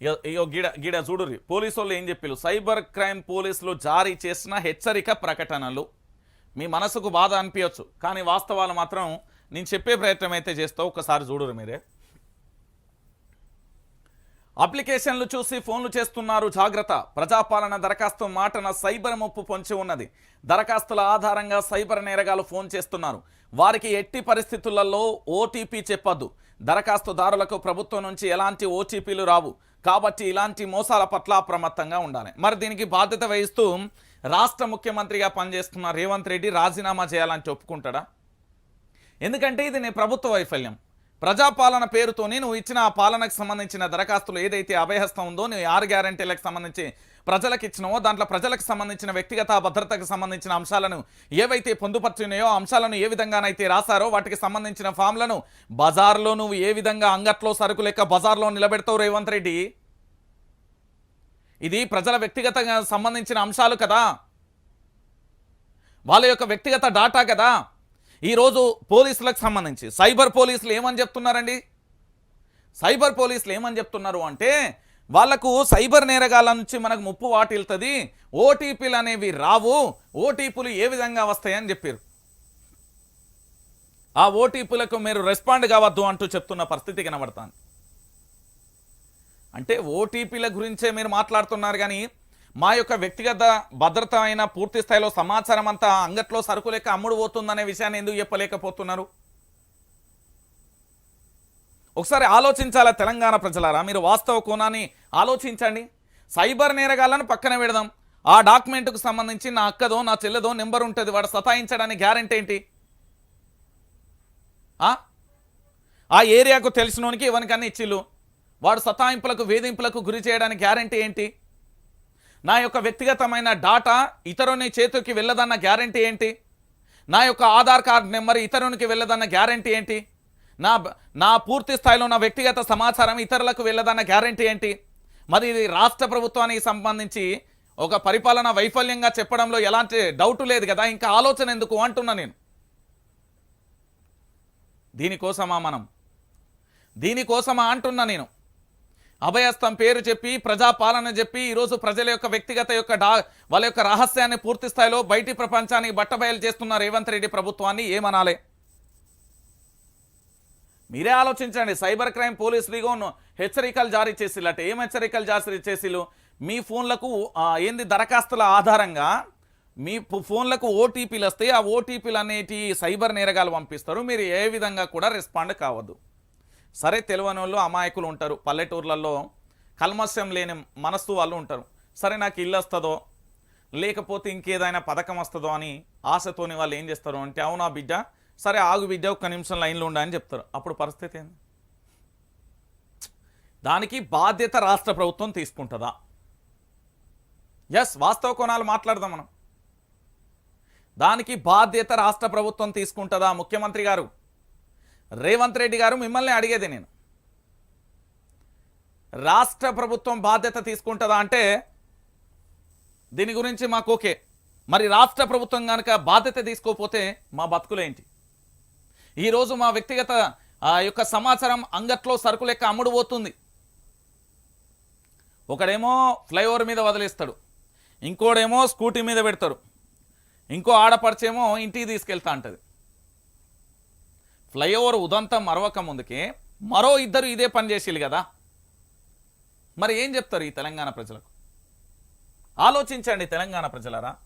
ఇగో గిడ గిడ చూడుర్రి. పోలీసు వాళ్ళు ఏం చెప్పారు సైబర్ క్రైమ్ పోలీసులు జారీ చేసిన హెచ్చరిక ప్రకటనలు. మీ మనసుకు బాధ అనిపించవచ్చు కానీ వాస్తవాలు మాత్రం నేను చెప్పే ప్రయత్నం అయితే చేస్తావు ఒకసారి చూడురు మీరే. అప్లికేషన్లు చూసి ఫోన్లు చేస్తున్నారు జాగ్రత్త. ప్రజాపాలన దరఖాస్తు మాటన సైబర్ ముప్పు పొంచి ఉన్నది. దరఖాస్తుల ఆధారంగా సైబర్ నేరగాలు ఫోన్ చేస్తున్నారు. వారికి ఎట్టి పరిస్థితులలో ఓటీపీ చెప్పద్దు. దరఖాస్తుదారులకు ప్రభుత్వం నుంచి ఎలాంటి ఓటీపీలు రావు. కాబట్టి ఇలాంటి మోసాల పట్ల అప్రమత్తంగా ఉండాలి. మరి దీనికి బాధ్యత వహిస్తూ రాష్ట్ర ముఖ్యమంత్రిగా పనిచేస్తున్న రేవంత్ రెడ్డి రాజీనామా చేయాలని ఒప్పుకుంటాడా? ఎందుకంటే ఇది నీ ప్రభుత్వ వైఫల్యం. ప్రజాపాలన పేరుతోని నువ్వు ఇచ్చిన ఆ పాలనకు సంబంధించిన దరఖాస్తులు ఏదైతే అభయహస్తం ఉందో నువ్వు ఆరు గ్యారంటీలకు సంబంధించి ప్రజలకు ఇచ్చినవో దాంట్లో ప్రజలకు సంబంధించిన వ్యక్తిగత భద్రతకు సంబంధించిన అంశాలను ఏవైతే పొందుపర్చున్నాయో అంశాలను ఏ విధంగానైతే రాశారో వాటికి సంబంధించిన ఫామ్లను బజార్లో నువ్వు ఏ విధంగా అంగట్లో సరుకు లెక్క బజార్లో నిలబెడతావు రేవంత్ రెడ్డి? ఇది ప్రజల వ్యక్తిగతంగా సంబంధించిన అంశాలు కదా. వాళ్ళ యొక్క వ్యక్తిగత డాటా కదా. ఈరోజు పోలీసులకు సంబంధించి సైబర్ పోలీసులు ఏమని చెప్తున్నారండి? సైబర్ పోలీసులు ఏమని చెప్తున్నారు అంటే వాళ్ళకు సైబర్ నేరగాల నుంచి మనకు ముప్పు వాటిల్తుంది ఓటీపీలు అనేవి రావు ఓటీపీలు ఏ విధంగా వస్తాయని చెప్పారు ఆ ఓటీపీలకు మీరు రెస్పాండ్ కావద్దు అంటూ చెప్తున్న పరిస్థితి కనబడతాను అంటే ఓటీపీల గురించే మీరు మాట్లాడుతున్నారు కానీ మా యొక్క వ్యక్తిగత భద్రత అయిన పూర్తి స్థాయిలో సమాచారం అంతా అంగట్లో సరుకు లెక్క అమ్ముడు పోతుందనే విషయాన్ని ఎందుకు చెప్పలేకపోతున్నారు? ఒకసారి ఆలోచించాలా తెలంగాణ ప్రజలారా? మీరు వాస్తవ కోణాన్ని ఆలోచించండి. సైబర్ నేరగాళ్ళను పక్కన పెడదాం. ఆ డాక్యుమెంట్కు సంబంధించి నా అక్కదో నా చెల్లెదో నెంబర్ ఉంటుంది. వాడు సతాయించడానికి గ్యారెంటీ ఏంటి? ఆ? ఏరియాకు తెలిసినోనికి ఎవరికన్నా ఇచ్చిల్లు వాడు సతాయింపులకు వేధింపులకు గురి చేయడానికి గ్యారెంటీ ఏంటి? నా యొక్క వ్యక్తిగతమైన డాటా ఇతరుని చేతికి వెళ్ళదన్న గ్యారంటీ ఏంటి? నా యొక్క ఆధార్ కార్డ్ నెంబర్ ఇతరునికి వెళ్ళదన్న గ్యారెంటీ ఏంటి? నా నా పూర్తి స్థాయిలో నా వ్యక్తిగత సమాచారం ఇతరులకు వెళ్ళదన్న గ్యారెంటీ ఏంటి? మరి ఇది రాష్ట్ర ప్రభుత్వానికి సంబంధించి ఒక పరిపాలన వైఫల్యంగా చెప్పడంలో ఎలాంటి డౌట్ లేదు కదా ఇంకా ఆలోచన ఎందుకు అంటున్నా నేను. దీనికోసమా మనం? దీనికోసమా అంటున్నా నేను. అభయస్థం పేరు చెప్పి ప్రజాపాలన చెప్పి ఈరోజు ప్రజల యొక్క వ్యక్తిగత యొక్క డా వాళ్ళ యొక్క రహస్యాన్ని పూర్తి స్థాయిలో బయటి ప్రపంచానికి బట్టబయలు చేస్తున్న రేవంత్ రెడ్డి ప్రభుత్వాన్ని ఏమనాలి? మీరే ఆలోచించండి. సైబర్ క్రైమ్ పోలీస్ ఇగో హెచ్చరికలు జారీ చేసిల్లట. ఏం హెచ్చరికలు జారీ చేసిల్లు? మీ ఫోన్లకు ఏంది దరఖాస్తుల ఆధారంగా మీ ఫోన్లకు ఓటీపీలు వస్తాయి ఆ ఓటీపీలు అనేటి సైబర్ నేరగాలు పంపిస్తారు. మీరు ఏ విధంగా కూడా రెస్పాండ్ కావద్దు. సరే తెలియని వాళ్ళు అమాయకులు ఉంటారు. పల్లెటూర్లలో కల్మస్యం లేని మనస్సు వాళ్ళు ఉంటారు. సరే నాకు ఇల్లు వస్తుందో లేకపోతే ఇంకేదైనా పథకం వస్తుందో అని ఆశతోని వాళ్ళు ఏం చేస్తారు అంటే అవునా బిడ్డ? సరే ఆగు బిడ్డ ఒక్క నిమిషం లైన్లో ఉండని చెప్తారు. అప్పుడు పరిస్థితి ఏంది? దానికి బాధ్యత రాష్ట్ర ప్రభుత్వం తీసుకుంటుందా? ఎస్ వాస్తవ కోణాలు మాట్లాడదాం మనం. దానికి బాధ్యత రాష్ట్ర ప్రభుత్వం తీసుకుంటుందా? ముఖ్యమంత్రి గారు రేవంత్ రెడ్డి గారు మిమ్మల్ని అడిగేది నేను. రాష్ట్ర ప్రభుత్వం బాధ్యత తీసుకుంటుందా అంటే దీని గురించి మాకు ఓకే. మరి రాష్ట్ర ప్రభుత్వం కనుక బాధ్యత తీసుకోకపోతే మా బతుకులేంటి ఈరోజు మా వ్యక్తిగత ఆ యొక్క సమాచారం అంగట్లో సరుకు లెక్క అమ్ముడు పోతుంది. ఒకడేమో ఫ్లైఓవర్ మీద వదిలేస్తాడు. ఇంకోడేమో స్కూటీ మీద పెడతాడు. ఇంకో ఆడపడిచేమో ఇంటికి తీసుకెళ్తా అంటది. ఫ్లైఓవర్ ఉదంతం మరవక ముందుకే మరో ఇద్దరు ఇదే పని చేసేది కదా. మరి ఏం చెప్తారు ఈ తెలంగాణ ప్రజలకు? ఆలోచించండి తెలంగాణ ప్రజలరా.